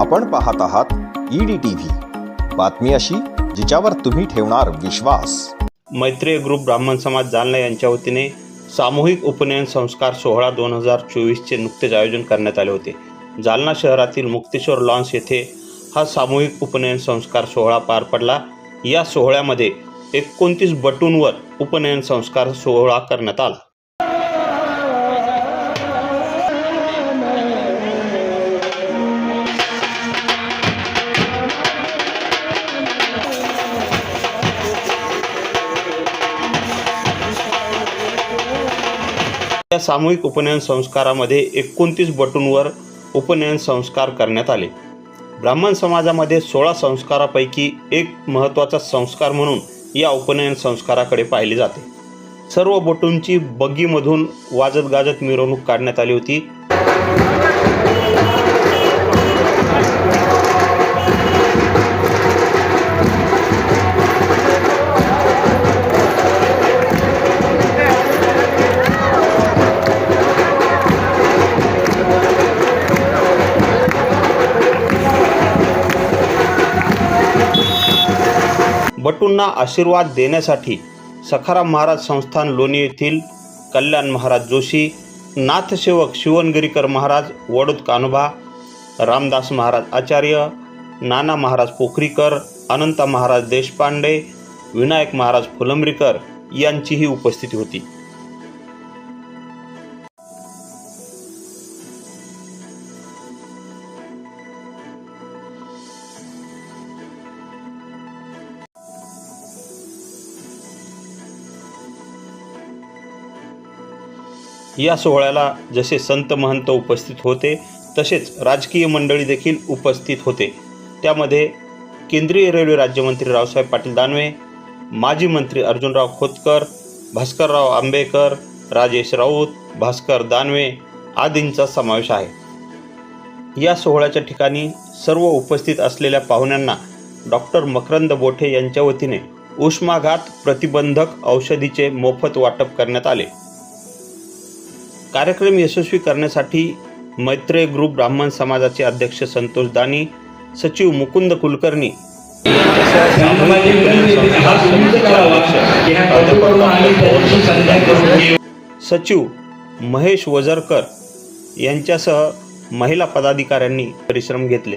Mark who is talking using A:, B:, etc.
A: आपण पाहत आहात ईडी टीव्ही बातमी अशी जिच्यावर तुम्ही ठेवणार विश्वास.
B: मैत्रेय ग्रुप ब्राह्मण समाज जालना यांच्या वतीने सामूहिक उपनयन संस्कार सोहळा दोन हजार चोवीसचे नुकतेच आयोजन करण्यात आले होते. जालना शहरातील मुक्तेश्वर लॉन्स येथे हा सामूहिक उपनयन संस्कार सोहळा पार पडला. या सोहळ्यामध्ये एकोणतीस बटूंवर उपनयन संस्कार सोहळा करण्यात आला. या सामूहिक उपनयन संस्कारामध्ये एकोणतीस बटूंवर उपनयन संस्कार करण्यात आले. ब्राह्मण समाजामध्ये सोळा संस्कारापैकी एक महत्त्वाचा संस्कार म्हणून या उपनयन संस्काराकडे पाहिले जाते. सर्व बटूंची बग्गीमधून वाजत गाजत मिरवणूक काढण्यात आली होती. बटूंना आशीर्वाद देण्यासाठी सखाराम महाराज संस्थान लोणी येथील कल्याण महाराज जोशी नाथसेवक शिवणगिरीकर महाराज वडोद कान्होबा रामदास महाराज आचार्य नाना महाराज पोखरीकर अनंता महाराज देशपांडे विनायक महाराज फुलंब्रीकर यांचीही उपस्थिती होती. या सोहळ्याला जसे संत महंत उपस्थित होते तसेच राजकीय मंडळी देखील उपस्थित होते. त्यामध्ये केंद्रीय रेल्वे राज्यमंत्री रावसाहेब पाटील दानवे माजी मंत्री अर्जुनराव खोतकर भास्करराव आंबेकर राजेश राऊत भास्कर दानवे आदींचा समावेश आहे. या सोहळ्याच्या ठिकाणी सर्व उपस्थित असलेल्या पाहुण्यांना डॉक्टर मकरंद बोठे यांच्या वतीने उष्माघात प्रतिबंधक औषधीचे मोफत वाटप करण्यात आले. कार्यक्रम यशस्वी करण्यासाठी मैत्रेय ग्रुप ब्राह्मण समाजाचे अध्यक्ष संतोष दानी सचिव मुकुंद कुलकर्णी. सचिव महेश वजरकर यांच्यासह महिला पदाधिकाऱ्यांनी परिश्रम घेतले.